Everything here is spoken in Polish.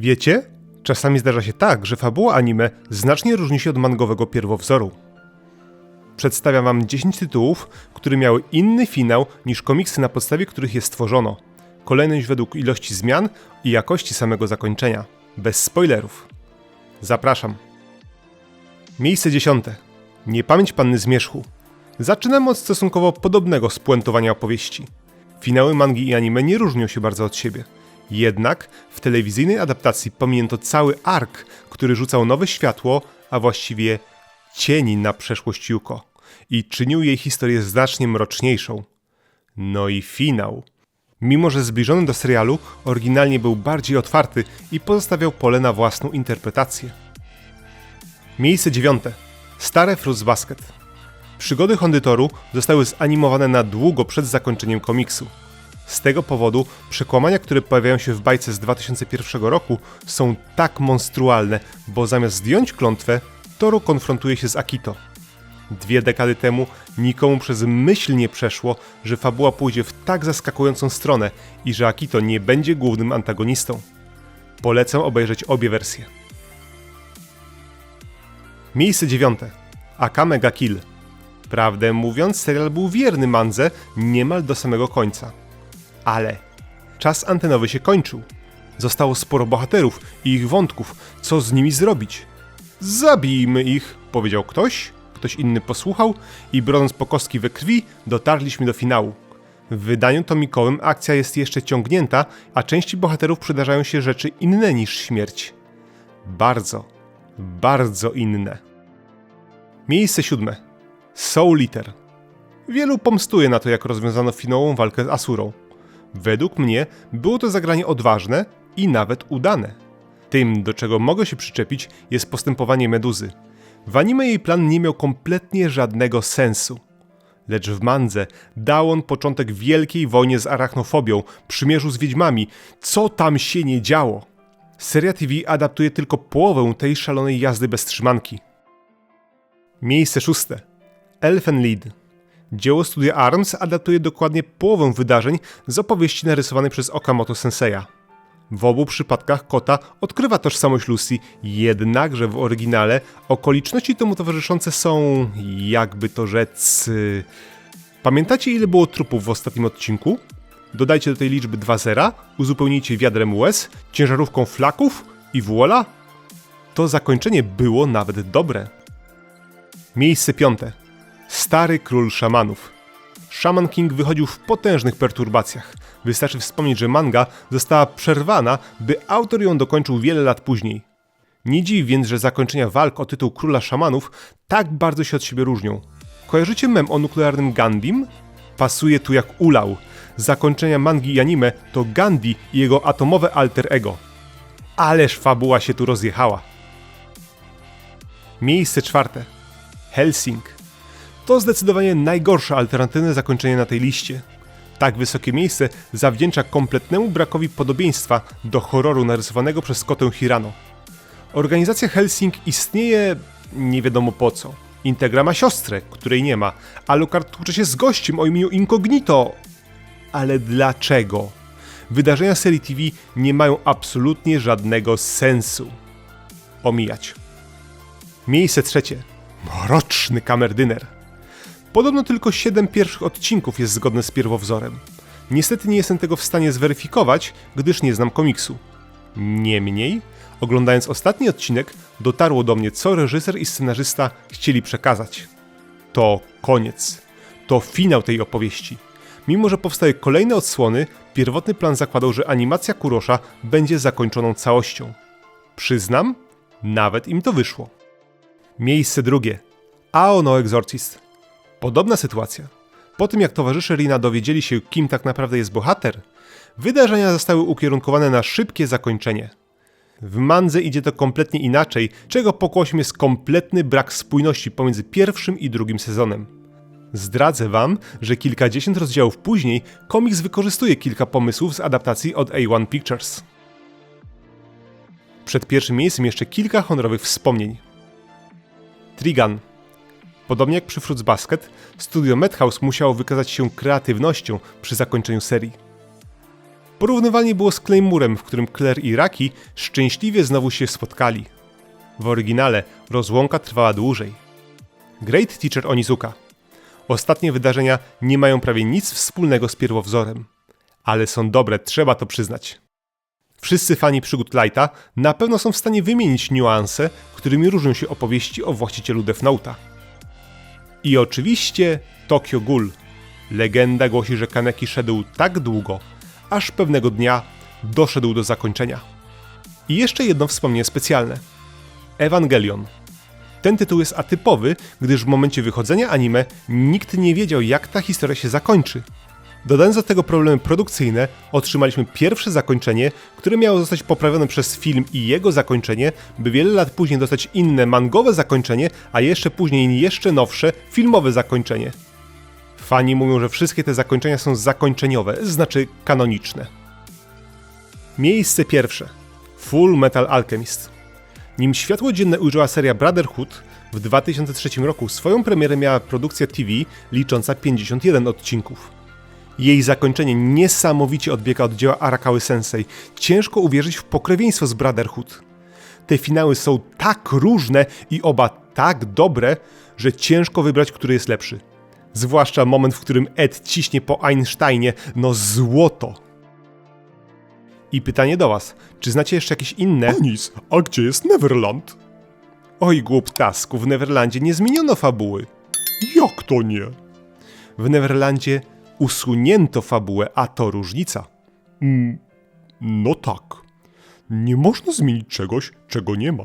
Wiecie? Czasami zdarza się tak, że fabuła anime znacznie różni się od mangowego pierwowzoru. Przedstawiam wam 10 tytułów, które miały inny finał niż komiksy, na podstawie których je stworzono. Kolejność według ilości zmian i jakości samego zakończenia. Bez spoilerów. Zapraszam. Miejsce dziesiąte. Niepamięć Panny Zmierzchu. Zaczynamy od stosunkowo podobnego spuentowania opowieści. Finały mangi i anime nie różnią się bardzo od siebie. Jednak w telewizyjnej adaptacji pominięto cały ark, który rzucał nowe światło, a właściwie cieni na przeszłość Yuko i czynił jej historię znacznie mroczniejszą. No i finał. Mimo, że zbliżony do serialu, oryginalnie był bardziej otwarty i pozostawiał pole na własną interpretację. Miejsce dziewiąte. Stare Fruits Basket. Przygody Hondytoru zostały zanimowane na długo przed zakończeniem komiksu. Z tego powodu przekłamania, które pojawiają się w bajce z 2001 roku są tak monstrualne, bo zamiast zdjąć klątwę, Toru konfrontuje się z Akito. Dwie dekady temu nikomu przez myśl nie przeszło, że fabuła pójdzie w tak zaskakującą stronę i że Akito nie będzie głównym antagonistą. Polecam obejrzeć obie wersje. Miejsce dziewiąte. Akame ga Kill. Prawdę mówiąc, serial był wierny Manze niemal do samego końca. Ale czas antenowy się kończył. Zostało sporo bohaterów i ich wątków. Co z nimi zrobić? Zabijmy ich, powiedział ktoś, ktoś inny posłuchał i brodząc po kostki we krwi, dotarliśmy do finału. W wydaniu tomikowym akcja jest jeszcze ciągnięta, a części bohaterów przydarzają się rzeczy inne niż śmierć. Bardzo, bardzo inne. Miejsce siódme. Soul Eater. Wielu pomstuje na to, jak rozwiązano finałową walkę z Asurą. Według mnie było to zagranie odważne i nawet udane. Tym, do czego mogę się przyczepić, jest postępowanie Meduzy. W anime jej plan nie miał kompletnie żadnego sensu. Lecz w mandze dał on początek wielkiej wojnie z arachnofobią, przymierzu z wiedźmami. Co tam się nie działo? Seria TV adaptuje tylko połowę tej szalonej jazdy bez trzymanki. Miejsce szóste. Elfen Lied. Dzieło studia ARMS adaptuje dokładnie połowę wydarzeń z opowieści narysowanej przez Okamoto Senseya. W obu przypadkach Kota odkrywa tożsamość Lucy, jednakże w oryginale okoliczności temu towarzyszące są, jakby to rzec... y, Pamiętacie ile było trupów w ostatnim odcinku? Dodajcie do tej liczby dwa zera, uzupełnijcie wiadrem łez, ciężarówką flaków i voila! To zakończenie było nawet dobre. Miejsce piąte. Stary król szamanów. Shaman King wychodził w potężnych perturbacjach. Wystarczy wspomnieć, że manga została przerwana, by autor ją dokończył wiele lat później. Nie dziwi więc, że zakończenia walk o tytuł króla szamanów tak bardzo się od siebie różnią. Kojarzycie mem o nuklearnym Gandim? Pasuje tu jak ulał. Zakończenia mangi i anime to Gandhi i jego atomowe alter ego. Ależ fabuła się tu rozjechała. Miejsce czwarte. Helsing. To zdecydowanie najgorsze alternatywne zakończenie na tej liście. Tak wysokie miejsce zawdzięcza kompletnemu brakowi podobieństwa do horroru narysowanego przez Kotę Hirano. Organizacja Helsing istnieje nie wiadomo po co. Integra ma siostrę, której nie ma. Alucard tłucze się z gościem o imieniu Incognito. Ale dlaczego? Wydarzenia serii TV nie mają absolutnie żadnego sensu. Omijać. Miejsce trzecie. Mroczny kamerdyner. Podobno tylko 7 pierwszych odcinków jest zgodne z pierwowzorem. Niestety nie jestem tego w stanie zweryfikować, gdyż nie znam komiksu. Niemniej, oglądając ostatni odcinek, dotarło do mnie, co reżyser i scenarzysta chcieli przekazać. To koniec. To finał tej opowieści. Mimo, że powstały kolejne odsłony, pierwotny plan zakładał, że animacja Kurosza będzie zakończoną całością. Przyznam, nawet im to wyszło. Miejsce drugie. Aono Exorcist. Podobna sytuacja. Po tym jak towarzysze Rina dowiedzieli się, kim tak naprawdę jest bohater, wydarzenia zostały ukierunkowane na szybkie zakończenie. W Mandze idzie to kompletnie inaczej, czego pokłosiem jest kompletny brak spójności pomiędzy pierwszym i drugim sezonem. Zdradzę wam, że kilkadziesiąt rozdziałów później komiks wykorzystuje kilka pomysłów z adaptacji od A1 Pictures. Przed pierwszym miejscem jeszcze kilka honorowych wspomnień. Trigun. Podobnie jak przy Fruits Basket, studio Madhouse musiało wykazać się kreatywnością przy zakończeniu serii. Porównywalnie było z Claymurem, w którym Claire i Raki szczęśliwie znowu się spotkali. W oryginale rozłąka trwała dłużej. Great Teacher Onizuka. Ostatnie wydarzenia nie mają prawie nic wspólnego z pierwowzorem, ale są dobre, trzeba to przyznać. Wszyscy fani przygód Lighta na pewno są w stanie wymienić niuanse, którymi różnią się opowieści o właścicielu Death Note'a. I oczywiście Tokyo Ghoul. Legenda głosi, że Kaneki szedł tak długo, aż pewnego dnia doszedł do zakończenia. I jeszcze jedno wspomnienie specjalne. Evangelion. Ten tytuł jest atypowy, gdyż w momencie wychodzenia anime nikt nie wiedział, jak ta historia się zakończy. Dodając do tego problemy produkcyjne, otrzymaliśmy pierwsze zakończenie, które miało zostać poprawione przez film i jego zakończenie, by wiele lat później dostać inne mangowe zakończenie, a jeszcze później jeszcze nowsze filmowe zakończenie. Fani mówią, że wszystkie te zakończenia są zakończeniowe, znaczy kanoniczne. Miejsce pierwsze. Full Metal Alchemist. Nim światło dzienne ujrzała seria Brotherhood, w 2003 roku swoją premierę miała produkcja TV licząca 51 odcinków. Jej zakończenie niesamowicie odbiega od dzieła Arakały Sensei. Ciężko uwierzyć w pokrewieństwo z Brotherhood. Te finały są tak różne i oba tak dobre, że ciężko wybrać, który jest lepszy. Zwłaszcza moment, w którym Ed ciśnie po Einsteinie, no złoto. I pytanie do was, czy znacie jeszcze jakieś inne? Anis, a gdzie jest Neverland? Oj głuptasku, w Neverlandzie nie zmieniono fabuły. Jak to nie? W Neverlandzie usunięto fabułę, a to różnica. No tak. Nie można zmienić czegoś, czego nie ma.